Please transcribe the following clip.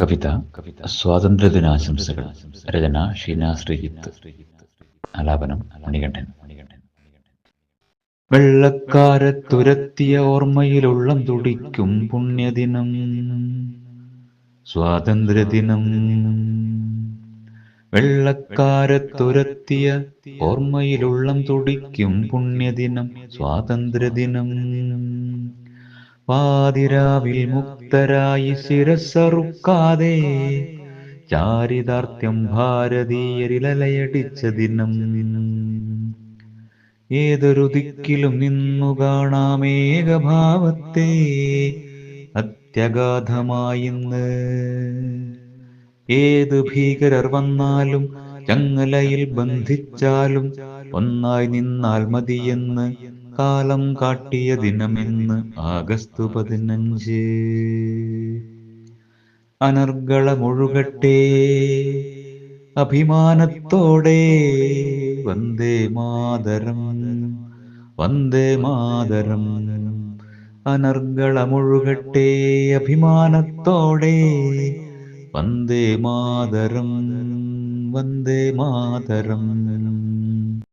കവിത കവിത സ്വാതന്ത്ര്യദിനാശംസകൾ രചന ഷീന ശ്രീജിത്ത്. ആലാപനം മണികണ്ഠൻ. വെള്ളക്കാരത്തുരത്തിയ ഓർമ്മയിലുള്ളം തുടിക്കും പുണ്യദിനം സ്വാതന്ത്ര്യദിനം. വെള്ളക്കാരത്തുരത്തിയ ഓർമ്മയിലുള്ളം തുടിക്കും പുണ്യദിനം സ്വാതന്ത്ര്യദിനം. പാതിരാവിൽ മുക്തരായി ശിരസറുക്കാതെ ചാരിതാർത്ഥ്യം ഭാരതീയരിലലയടിച്ച ദിനം ഏതൊരു ദിക്കിലും നിന്നു കാണാമേകഭാവത്തെ അത്യഗാധമായിന്ന്. ഏത് ഭീകരർ വന്നാലും ചങ്ങലയിൽ ബന്ധിച്ചാലും ഒന്നായി നിന്നാൽ മതിയെന്ന് കാലം കാട്ടിയ ദിനമെന്ന് ആഗസ്തു പതിനഞ്ച്. അനർഗളമൊഴുകട്ടെ അഭിമാനത്തോടെ വന്ദേ മാതരം വന്ദേ മാതരം. അനർഗളമൊഴുകട്ടെ അഭിമാനത്തോടെ വന്ദേ മാതരം വന്ദേ മാതരം.